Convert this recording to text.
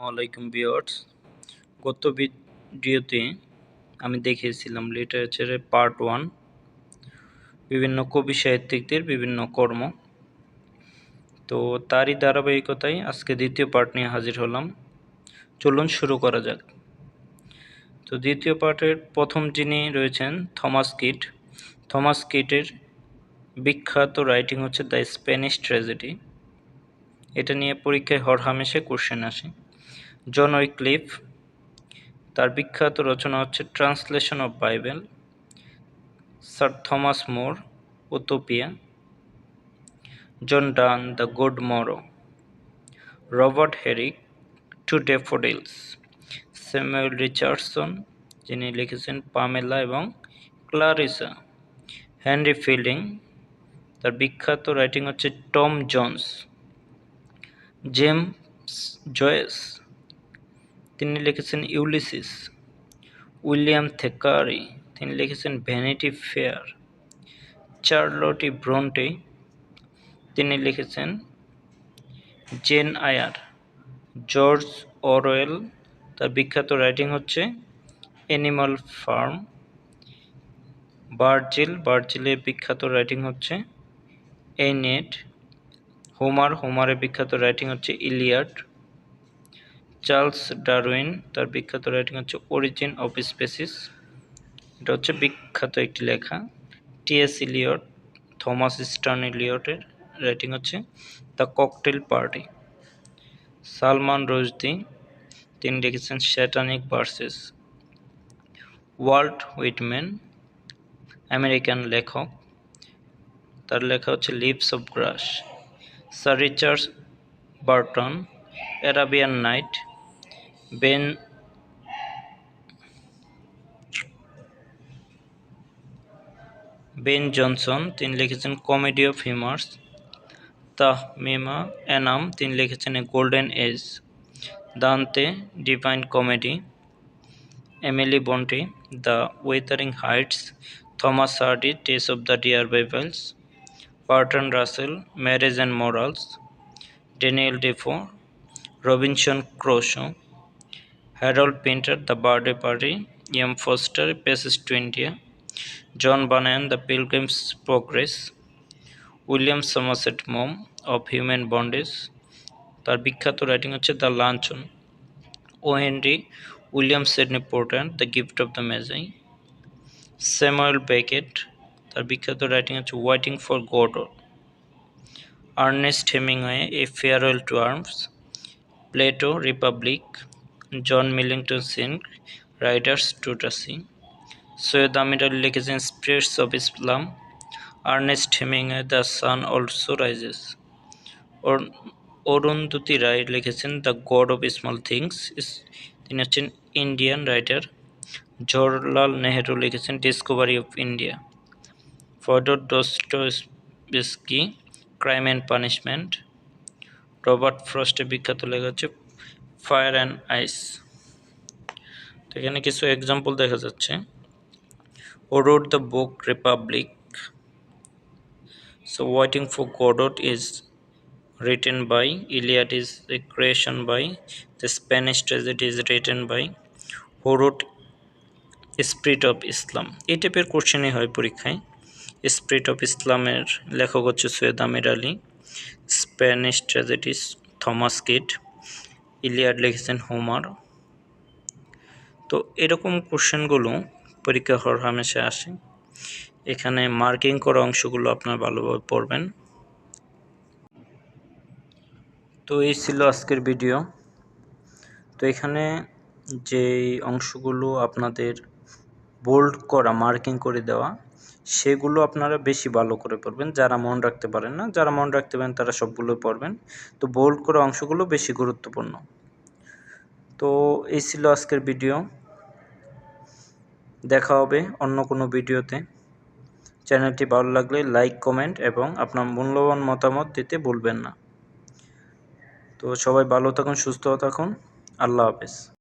আলাইকুম ভিউয়ার্স। গত ভিডিওতে আমি দেখিয়েছিলাম লিটারেচারের পার্ট ওয়ান, বিভিন্ন কবি সাহিত্যিকদের বিভিন্ন কর্ম। তো তারই ধারাবাহিকতায় আজকে দ্বিতীয় পার্ট নিয়ে হাজির হলাম। চলুন শুরু করা যাক। তো দ্বিতীয় পার্টের প্রথম যিনি রয়েছেন থমাস কিট। থমাস কিটের বিখ্যাত রাইটিং হচ্ছে দ্য স্প্যানিশ ট্র্যাজেডি। এটা নিয়ে পরীক্ষায় হরহামেশে কোশ্চেন আসে। জন উইক্লিফ। তার বিখ্যাত রচনা হচ্ছে translation of Bible. Sir Thomas More Utopia John Donne, the good morrow. Robert Herrick to daffodils Samuel Richardson, যিনি লিখেছেন পামেলা এবং ক্লারিসা। হেনরি ফিল্ডিং, তার বিখ্যাত রাইটিং হচ্ছে টম জোন্স। James Joyce. তিনি লিখেছেন ইউলিসিস, উইলিয়াম থেকারি, তিনি লিখেছেন ভ্যানিটি ফেয়ার, চার্লটি ব্রন্টে, তিনি লিখেছেন জেন আয়ার, জর্জ অরওয়েল, তার বিখ্যাত রাইটিং হচ্ছে অ্যানিমাল ফার্ম, বার্জিল বার্জিলের বিখ্যাত রাইটিং হচ্ছে নেট, হোমার হোমারের বিখ্যাত রাইটিং হচ্ছে ইলিয়াড চার্লস ডারউইন, তার বিখ্যাত রাইটিং হচ্ছে অরিজিন অফ স্পেসিস এটা হচ্ছে বিখ্যাত একটি লেখা। টিএস ইলিয়ট থমাস স্টার্ন ইলিয়টের রাইটিং হচ্ছে the cocktail party Salman Rushdie তিনি লিখেছেন satanic verses Walt Whitman American লেখক। তার লেখা হচ্ছে leaves of grass sir Richard Burton Arabian night Ben Ben Jonson, তিনি লিখেছেন কমেডি অফ হিমার্স তাহ মেমা এনাম, তিনি লিখেছেন a golden age Dante, divine comedy. Emily Bronte, the Wuthering Heights Thomas Hardy, Tess of the d'Urbervilles Bertrand Russell, marriage and morals Daniel Defoe Robinson Crusoe Harold Pinter the birthday party M Forster passage to India John Bunyan the pilgrim's progress William Somerset Maugham of human bondage তার বিখ্যাত writing হচ্ছে the luncheon O Henry William Sydney Porter the gift of the Magi Samuel Beckett, তার বিখ্যাত writing হচ্ছে waiting for God Ernest Hemingway a farewell to arms Plato republic John Millington Synge riders to the sea Syed Amir Ali লিখেছেন spirits of Islam, Ernest Hemingway, the sun also rises. Arundhati Roy লিখেছেন the god of small things তিনি হচ্ছেন Indian writer. Jawaharlal Nehru লিখেছেন discovery of India. Fyodor Dostoevsky crime and punishment. Robert ফ্রস্টের বিখ্যাত লেখা হচ্ছে fire and আইস। তো এখানে কিছু এক্সাম্পল দেখা যাচ্ছে। ও the book republic so waiting for Godot is written by, Iliad is a creation by, the Spanish tragedy is written by who wrote spirit of Islam এই টাইপের কোশ্চেনই হয় পরীক্ষায়। স্পিরিট অফ ইসলামের লেখক হচ্ছে Syed Amir Ali. Spanish tragedies Thomas Kyd Iliad লিখেছেন Homer. তো এরকম কোশ্চেনগুলো পরীক্ষা হওয়ার হামেশা আসে। এখানে মার্কিং করা অংশগুলো আপনার ভালোভাবে পড়বেন। তো এই ছিল আজকের ভিডিও। তো এখানে যে অংশগুলো আপনাদের বোল্ড করা মার্কিং করে দেওয়া সেগুলো আপনারা বেশি ভালো করে পড়বেন, যারা মন রাখতে পারেন না, যারা মন রাখতে পারেন তারা সবগুলো পড়বেন। তো বোল্ড করা অংশগুলো বেশি গুরুত্বপূর্ণ। তো এই ছিল আজকের ভিডিও দেখা হবে অন্য কোনো ভিডিওতে চ্যানেলটি ভালো লাগলে লাইক কমেন্ট এবং আপনার মূল্যবান মতামত দিতে ভুলবেন না। তো সবাই ভালো থাকুন, সুস্থ থাকুন। আল্লাহ হাফেজ।